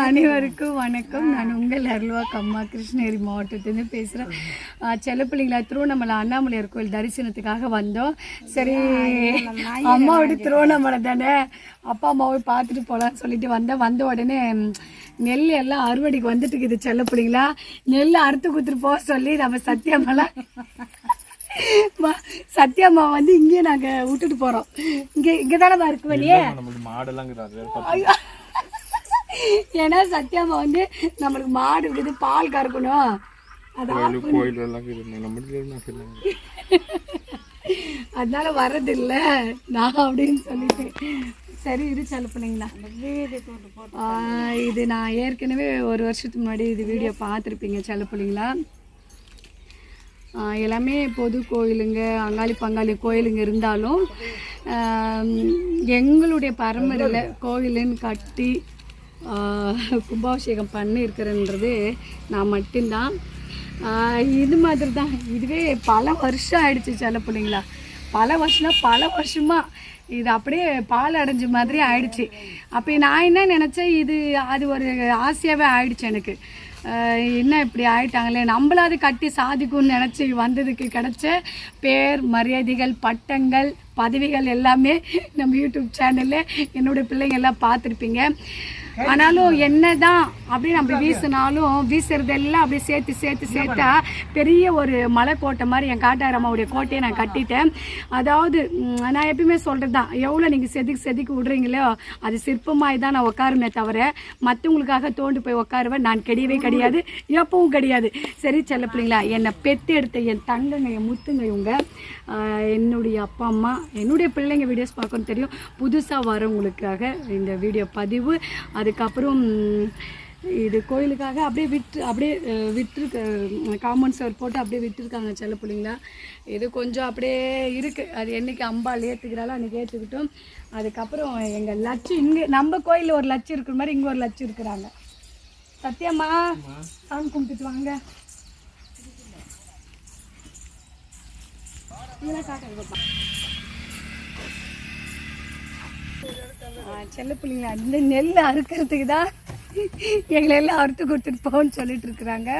அனைவருக்கும் வணக்கம். நான் உங்கள் அருள்வா கம்மா கிருஷ்ணகிரி மாவட்டத்துலேருந்து பேசுகிறேன் செல்ல பிள்ளைங்களா திருவண்ணாமலை அண்ணாமலையார் கோயில் தரிசனத்துக்காக வந்தோம். சரி அம்மாவோட திருவண்ணாமலை தானே? அப்பா அம்மாவை பார்த்துட்டு போகலான்னு சொல்லிட்டு வந்தேன். வந்த உடனே நெல் எல்லாம் அறுவடைக்கு வந்துட்டு இருக்குது செல்ல பிள்ளைங்களா. நெல் அறுத்து கொடுத்துட்டு போக சொல்லி நம்ம சத்தியமெல்லாம் மா- சத்யாம்மா வந்து இங்கேயே நாங்க விட்டுட்டு போறோம். இங்க இங்க தானே இருக்கு வெளியே. ஏன்னா சத்யாம்மா வந்து நம்மளுக்கு மாடு இருக்குது பால் கறக்கணும். அதனால வர்றதில்ல. நான் அப்படின்னு சொல்லிட்டு சரி இரு ஆஹ் இது நான் ஏற்கனவே ஒரு வருஷத்துக்கு முன்னாடி இது வீடியோ பார்த்துருப்பீங்க ஆஹ் எல்லாமே பொது கோயிலுங்க அங்காளி பங்காளி கோயிலுங்க இருந்தாலும் எங்களுடைய பரம்பரையில் கோயிலுன்னு கட்டி கும்பாபிஷேகம் பண்ணி இருக்கிறன்றது நான் மட்டும்தான். இது மாதிரி தான் இதுவே பல வருஷம் ஆயிடுச்சு சில பிள்ளைங்களா. பல வருஷம் பல வருஷமா இது அப்படியே பால் அடைஞ்ச மாதிரி ஆயிடுச்சு. அப்போ நான் என்ன நினச்சேன் இது அது ஒரு ஆசையாகவே ஆயிடுச்சு எனக்கு. என்ன இப்படி ஆயிட்டாங்களே? நம்மளாவது கட்டி சாதிக்கும்னு நினச்சி வந்ததுக்கு கிடைச்ச பேர் மரியாதைகள் பட்டங்கள் பதவிகள் எல்லாமே நம்ம யூடியூப் சேனலில் என்னுடைய பிள்ளைங்க எல்லாம் பார்த்துருப்பீங்க. ஆனாலும் என்னதான் அப்படி நம்ம வீசினாலும் வீசுறதெல்லாம் அப்படியே சேர்த்து சேர்த்து சேர்த்தா பெரிய ஒரு மலைக்கோட்டை மாதிரி என் காட்டாரம்மாவுடைய கோட்டையை நான் கட்டிட்டேன். அதாவது நான் எப்பயுமே சொல்கிறது தான் எவ்வளோ நீங்கள் செதுக்கி செதுக்கி விடுறீங்களோ அது சிற்பமாய் தான் நான் உட்காருமே தவிர மற்றவங்களுக்காக தோண்டு போய் உட்காருவேன் நான் கிடையவே கிடையாது எப்பவும் கிடையாது. சரி செல்ல பிள்ளைங்களா என்னை பெத்து எடுத்த என் தங்கங்க என் முத்துங்க இவங்க என்னுடைய அப்பா அம்மா என்னுடைய பிள்ளைங்க வீடியோஸ் பார்க்கணும் தெரியும். புதுசாக வரவங்களுக்காக இந்த வீடியோ பதிவு அதுக்கப்புறம் இது கோயிலுக்காக அப்படியே விட்டு அப்படியே விட்டுருக்கு காம்பவுண்ட் சுவர் போட்டு அப்படியே விட்டுருக்காங்க செல்ல பிள்ளைங்களா. இது கொஞ்சம் அப்படியே இருக்குது அது என்னைக்கு அம்பாள் ஏற்றுக்கிறாலும் அன்றைக்கி ஏற்றுக்கிட்டோம் அதுக்கப்புறம் எங்கள் லட்சு இங்கே நம்ம கோயிலில் ஒரு லட்சம் இருக்கிற மாதிரி இங்கே ஒரு லட்சம் இருக்கிறாங்க. சத்தியம்மா சாமி கும்பிட்டுட்டு வாங்க. இதெல்லாம் காட்டுங்க செல்ல பிள்ளைங்களா இந்த நெல் அறுக்கிறதுக்கு தான் எங்களை எல்லாம் அறுத்து கொடுத்துட்டு போன்னு சொல்லிட்டு இருக்கிறாங்க.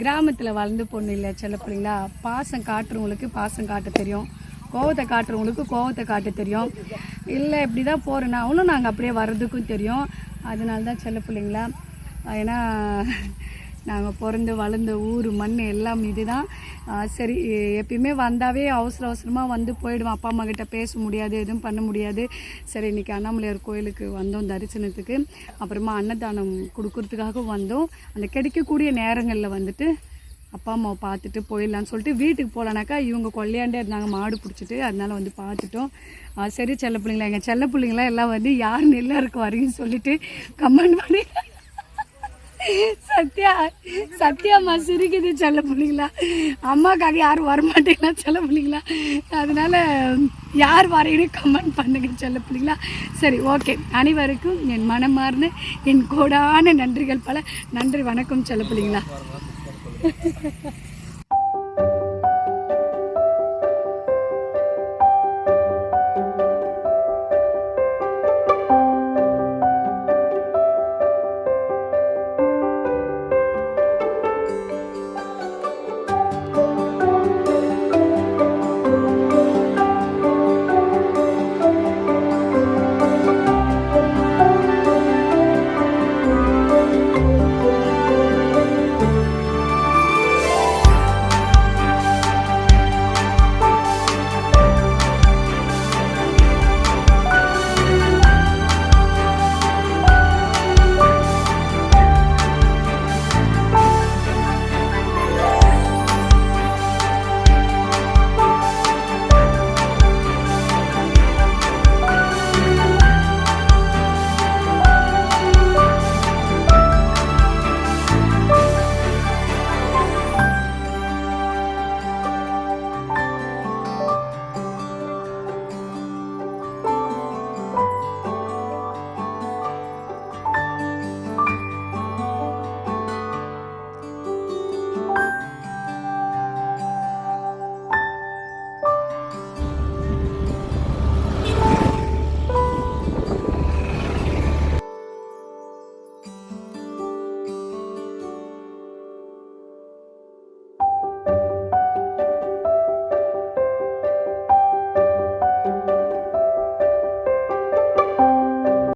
கிராமத்தில் வளர்ந்து பொண்ணு இல்லை செல்ல பிள்ளைங்களா பாசம் காட்டுறவங்களுக்கு பாசம் காட்ட தெரியும். கோவத்தை காட்டுறவங்களுக்கு கோவத்தை காட்ட தெரியும். இல்லை இப்படி தான் போகிறேன்னாலும் நாங்கள் அப்படியே வர்றதுக்கும் தெரியும். அதனால தான் செல்ல பிள்ளைங்களா ஏன்னா நாங்கள் பிறந்து வளர்ந்த ஊர் மண் எல்லாம் இதுதான். தான் சரி எப்பயுமே வந்தாவே அவசர அவசரமாக வந்து போயிடுவோம். அப்பா அம்மா கிட்ட பேச முடியாது எதுவும் பண்ண முடியாது. சரி இன்றைக்கி அண்ணாமலையார் கோயிலுக்கு வந்தோம் தரிசனத்துக்கு. அப்புறமா அன்னதானம் கொடுக்கறதுக்காக வந்தோம். அந்த கிடைக்கக்கூடிய நேரங்களில் வந்துட்டு அப்பா அம்மாவை பார்த்துட்டு போயிடலான்னு சொல்லிட்டு வீட்டுக்கு போகலனாக்கா இவங்க கொள்ளையாண்டே இருந்தாங்க மாடு பிடிச்சிட்டு. அதனால வந்து பார்த்துட்டோம். சரி செல்ல பிள்ளைங்களா எங்கள் செல்ல பிள்ளைங்களாம் எல்லாம் வந்து யார் நெல்லாக இருக்கு வரீங்கன்னு சொல்லிட்டு கமெண்ட் பண்ணி சத்யா சத்யாம்மா சிரிக்குது செல்ல பிள்ளைங்களா? அம்மாக்காக யாரும் வரமாட்டேங்களா செல்ல பிள்ளைங்களா? அதனால யார் வரீங்கன்னு கமெண்ட் பண்ணுங்க செல்ல பிள்ளைங்களா? சரி ஓகே அனைவருக்கும் என் மனமார்ந்த என் கோடான நன்றிகள் பல. நன்றி வணக்கம் செல்ல பிள்ளைங்களா?